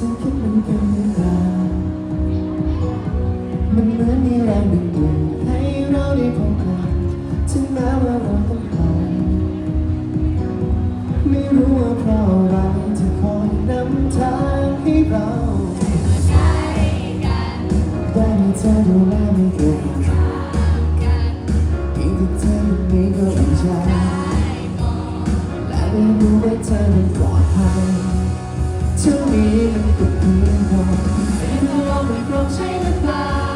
ฉันคิดมันเป็นเรามันเหมือนมีแรงดึงดูดให้เราได้พบกันถึงแม้ว่าเราต้องห่างไม่รู้ว่าเพราะอะไรจะคอยนำทางให้เราได้มีเธอดูแลไม่เกินเพียงแต่เธออยู่นี้ก็อุ่นใจและได้รู้ว่าเธอนั้นปลอดภัย ช่วงนี้มันก็เพียงพอไม่ต้องลองไม่กลัวใช่หรือเปล่า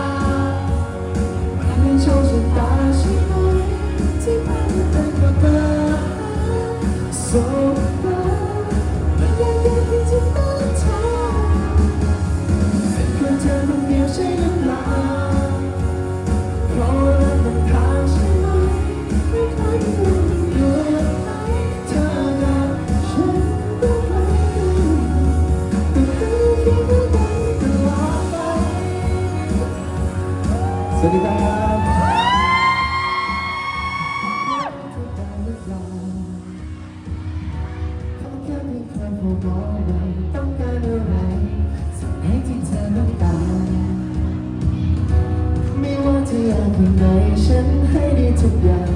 ทุกอย่าง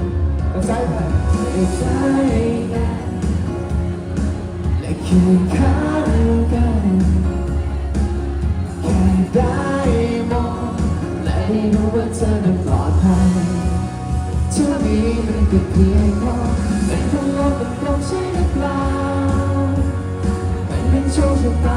ก็ใช่ไหมไม่ใช่และเคียงข้างกันแค่ได้มองและได้รู้ว่าเธอนั้นปลอดภัยเท่านี้มันก็เพียงพอเป็นคนโลกเป็นกลมใช่หรือเปล่ามันเป็นโชคชะตา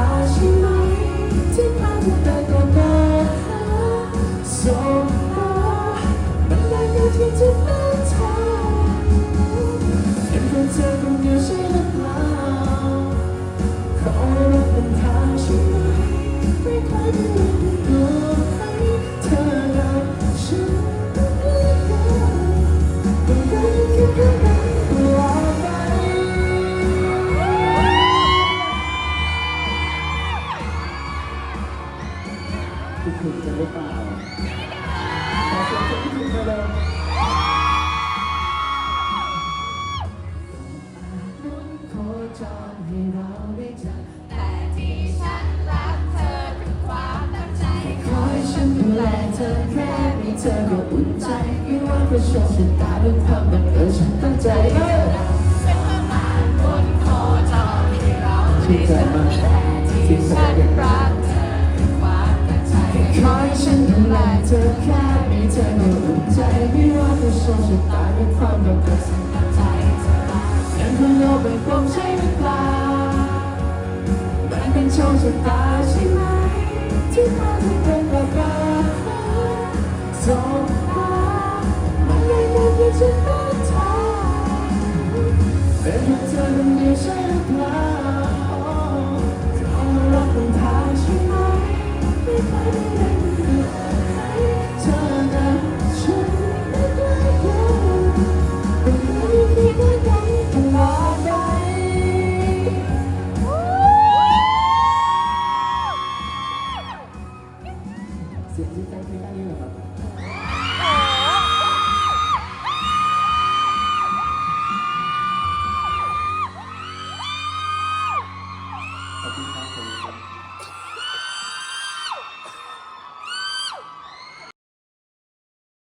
ถึงกันหรือเปล่าขอเสียงคนคิดถึงมาเลยโคจรให้เราได้เจอแต่ที่ฉันรักเธอคือความตั้งใจขอให้ฉันดูแลเธอแค่มีเธอก็อุ่นใจไม่ว่าเพราะโชคชะตาหรือความบังเอิญฉันตั้งใจเป็นพมานบนโคจรให้เราชื่นใจมากแต่ที่ฉันรักเธอคือความ ขอให้ฉันดูแลเธอแค่มีเธอก็อุ่นใจไม่ว่าเพราะโชคชะตาหรือความบังเอิญฉันตั้งใจเธอรักยังคงโลกเป็นกลมใช่หรือเปล่ามันเป็นโชคชะตาใช่ไหม ที่พาเธอเป็นแบบเราสองตามันเลยอยากที่จะต้อง 和经常首有关